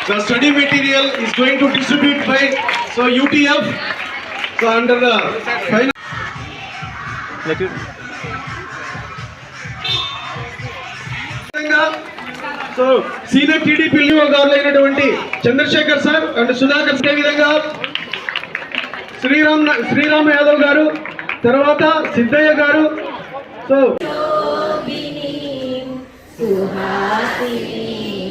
The study material is going to distribute by so UTF. So under the final. So senior TDP గారు అయినటువంటి Chandrasekhar sir and Sudhakar అదే విధంగా శ్రీరామ్ శ్రీరామ్ యాదవ్ గారు తర్వాత సిద్ధయ్య గారు సో సుహాసినీం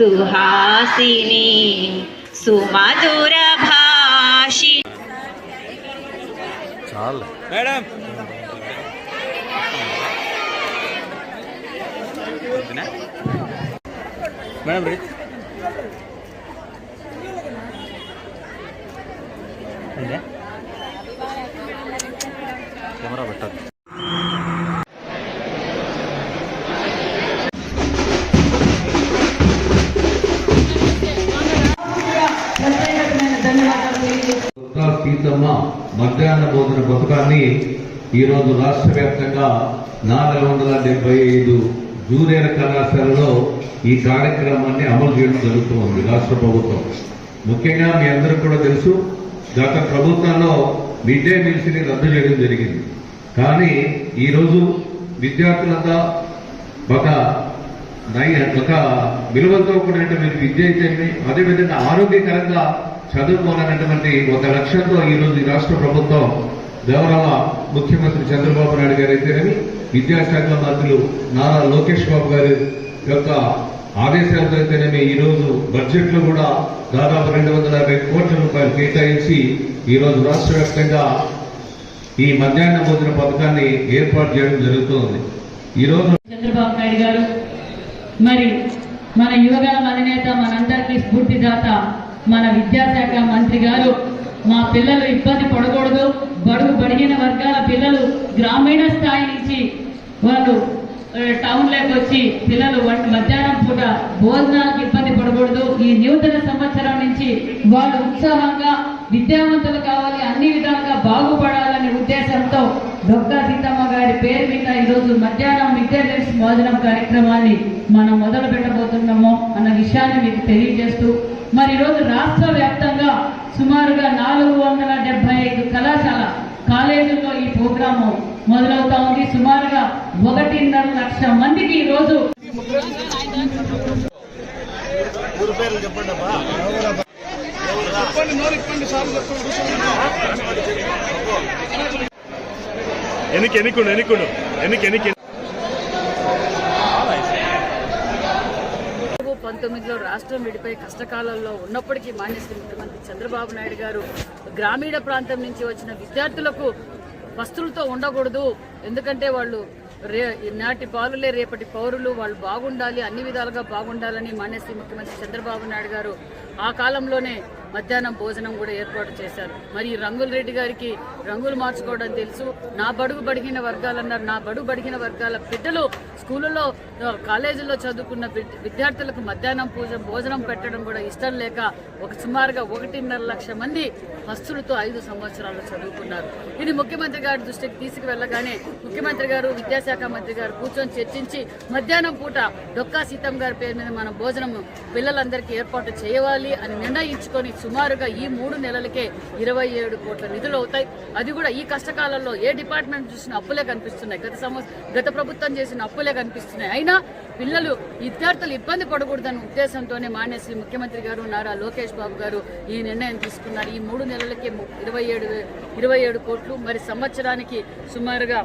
సుహాసినీం సుమధురభాషి మేడం. మేడం రీ. మధ్యాహ్న భోజన పథకాన్ని ఈరోజు రాష్ట్ర వ్యాప్తంగా నాలుగు వందల డెబ్బై ఐదు జూనియర్ కళాశాలలో ఈ కార్యక్రమాన్ని అమలు చేయడం జరుగుతుంది రాష్ట్ర ప్రభుత్వం. ముఖ్యంగా మీ అందరికి కూడా తెలుసు గత ప్రభుత్వంలో మిడ్ డే మీల్స్ని రద్దు చేయడం జరిగింది. కానీ ఈరోజు విద్యార్థులంతా ఒక నై ఒక విలువలతో కూడినటువంటి విద్య అయితే అదేవిధంగా ఆరోగ్యకరంగా చదువుకోవాలనేటువంటి ఒక లక్ష్యంతో ఈ రోజు ఈ రాష్ట్ర ప్రభుత్వం గౌరవ ముఖ్యమంత్రి చంద్రబాబు నాయుడు గారు అయితేనేమి విద్యాశాఖ మంత్రులు నారా లోకేష్ బాబు గారి యొక్క ఆదేశాలతో అయితేనేమి ఈ రోజు బడ్జెట్లో కూడా దాదాపు రెండు వందల యాభై కోట్ల రూపాయలు కేటాయించి ఈ రోజు రాష్ట్ర వ్యాప్తంగా ఈ మధ్యాహ్న భోజన పథకాన్ని ఏర్పాటు చేయడం జరుగుతోంది. ఈ రోజు చంద్రబాబు నాయుడు గారు మరి మన యువగల అధినేత మనందరికీ స్ఫూర్తిదాత మన విద్యాశాఖ మంత్రి గారు మా పిల్లలు ఇబ్బంది పడకూడదు. బడుగు బడిగిన వర్గాల పిల్లలు గ్రామీణ స్థాయి నుంచి వాళ్ళు టౌన్లోకి వచ్చి పిల్లలు మధ్యాహ్నం పూట భోజనాలకు ఇబ్బంది పడకూడదు. ఈ నూతన సంవత్సరం నుంచి వాళ్ళు ఉత్సాహంగా విద్యావంతులు కావాలి అన్ని విధాలుగా బాగుపడాలనే ఉద్దేశంతో డొక్కా సీతమ్మ గారి పేరు మీద ఈరోజు మధ్యాహ్నం మిడ్ భోజనం కార్యక్రమాన్ని మనం మొదలు పెట్టబోతున్నాము అన్న విషయాన్ని మీకు తెలియజేస్తూ మరి ఈరోజు రాష్ట్ర వ్యాప్తంగా సుమారుగా నాలుగు వందల డెబ్బై ఐదు కళాశాల కాలేజీల్లో ఈ ప్రోగ్రాము మొదలవుతా ఉంది. సుమారుగా ఒకటిన్నర లక్ష మందికి ఈ రోజు ఎనికి ఎన్నికుండు పంతొమ్మిదిలో రాష్ట్రం విడిపోయి కష్టకాలంలో ఉన్నప్పటికీ మాన్యశ్రీ ముఖ్యమంత్రి చంద్రబాబు నాయుడు గారు గ్రామీణ ప్రాంతం నుంచి వచ్చిన విద్యార్థులకు వస్తువులతో ఉండకూడదు. ఎందుకంటే వాళ్ళు రే నాటి పాలులే రేపటి పౌరులు. వాళ్ళు బాగుండాలి అన్ని విధాలుగా బాగుండాలని మాన్యశ్రీ ముఖ్యమంత్రి చంద్రబాబు నాయుడు గారు ఆ కాలంలోనే మధ్యాహ్నం భోజనం కూడా ఏర్పాటు చేశారు. మరి ఈ రంగుల రెడ్డి గారికి రంగులు మార్చుకోవడం తెలుసు. నా బడుగు బడిగిన వర్గాలన్నారు. నా బడుగు బడిగిన వర్గాల బిడ్డలు స్కూళ్ళలో కాలేజీలో కాలేజీల్లో చదువుకున్న విద్యార్థులకు మధ్యాహ్నం పూజ భోజనం పెట్టడం కూడా ఇష్టం లేక ఒక సుమారుగా ఒకటిన్నర లక్ష మంది హస్తులతో ఐదు సంవత్సరాలు చదువుకున్నారు. ఇది ముఖ్యమంత్రి గారి దృష్టికి తీసుకువెళ్ళగానే ముఖ్యమంత్రి గారు విద్యాశాఖ మంత్రి గారు కూర్చొని చర్చించి మధ్యాహ్నం పూట డొక్కా సీతం గారి పేరు మీద మనం భోజనం పిల్లలందరికీ ఏర్పాటు చేయాలి అని నిర్ణయించుకొని సుమారుగా ఈ మూడు నెలలకే ఇరవై ఏడు కోట్ల నిధులు అవుతాయి. అది కూడా ఈ కష్టకాలంలో ఏ డిపార్ట్మెంట్ చూసిన అప్పులే కనిపిస్తున్నాయి. గత సంవత్సరం గత ప్రభుత్వం చేసిన అప్పులే కనిపిస్తున్నాయి. అయినా పిల్లలు విద్యార్థులు ఇబ్బంది పడకూడదన్న ఉద్దేశంతోనే మానేసి ముఖ్యమంత్రి గారు నారా లోకేష్ బాబు గారు ఈ నిర్ణయం తీసుకున్నారు. ఈ మూడు నెలలకి ఇరవై ఏడు ఇరవై ఏడు కోట్లు మరి సంవత్సరానికి సుమారుగా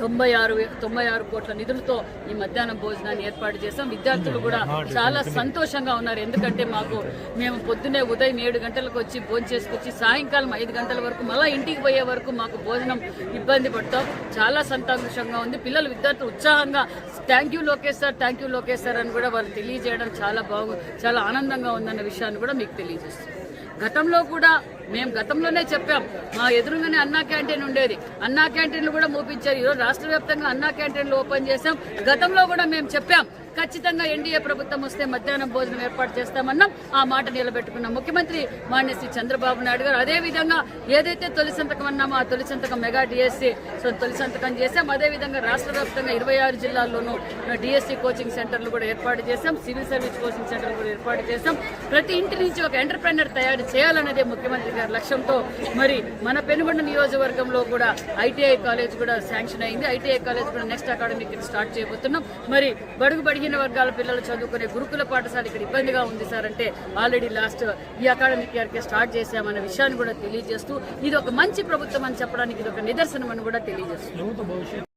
తొంభై ఆరు తొంభై ఆరు కోట్ల నిధులతో ఈ మధ్యాహ్నం భోజనాన్ని ఏర్పాటు చేశాం. విద్యార్థులు కూడా చాలా సంతోషంగా ఉన్నారు. ఎందుకంటే మాకు మేము పొద్దున్నే ఉదయం ఏడు గంటలకు వచ్చి భోజనం చేసుకొచ్చి సాయంకాలం ఐదు గంటల వరకు మళ్ళీ ఇంటికి పోయే వరకు మాకు భోజనం ఇబ్బంది పడతాం. చాలా సంతోషంగా ఉంది. పిల్లలు విద్యార్థులు ఉత్సాహంగా thank you Lokesh sir thank you Lokesh sir అని కూడా వాళ్ళు తెలియజేయడం చాలా బాగు చాలా ఆనందంగా ఉందన్న విషయాన్ని కూడా మీకు తెలియజేస్తుంది గతంలో కూడా మేము గతంలోనే చెప్పాం మా ఎదురుగానే అన్నా క్యాంటీన్ ఉండేది. అన్నా క్యాంటీన్లు కూడా మూపించారు. ఈరోజు రాష్ట్ర వ్యాప్తంగా అన్నా క్యాంటీన్లు ఓపెన్ చేశాం. గతంలో కూడా మేము చెప్పాం ఖచ్చితంగా ఎన్డీఏ ప్రభుత్వం వస్తే మధ్యాహ్నం భోజనం ఏర్పాటు చేస్తామన్నాం. ఆ మాట నిలబెట్టుకున్నాం. ముఖ్యమంత్రి మాన్య శ్రీ చంద్రబాబు నాయుడు గారు. అదే విధంగా ఏదైతే తొలి సంతకం అన్నామో ఆ తొలి సంతకం మెగా డిఎస్సి సో తొలి సంతకం చేశాం. అదే విధంగా రాష్ట్ర వ్యాప్తంగా ఇరవై ఆరు జిల్లాల్లోనూ డిఎస్సి కోచింగ్ సెంటర్లు కూడా ఏర్పాటు చేశాం. సివిల్ సర్వీస్ కోచింగ్ సెంటర్లు కూడా ఏర్పాటు చేశాం. ప్రతి ఇంటి నుంచి ఒక ఎంటర్ప్రైనర్ తయారు చేయాలనేదే ముఖ్యమంత్రి గారి లక్ష్యంతో మరి మన పెనుగొండ నియోజకవర్గంలో కూడా ఐటీఐ కాలేజ్ కూడా శాంక్షన్ అయింది. ఐటీఐ కాలేజ్ కూడా నెక్స్ట్ అకాడమిక్ స్టార్ట్ చేయబోతున్నాం. మరి బడుగు బలహీన వర్గాల పిల్లలు చదువుకునే గురుకుల పాఠశాల ఇక్కడ ఇబ్బందిగా ఉంది సార్. అంటే ఆల్రెడీ లాస్ట్ ఈ అకాడమిక్ ఇయర్కే స్టార్ట్ చేశామన్న విషయాన్ని కూడా తెలియజేస్తూ ఇది ఒక మంచి ప్రభుత్వం అని చెప్పడానికి ఇది ఒక నిదర్శనం అని కూడా తెలియజేస్తుంది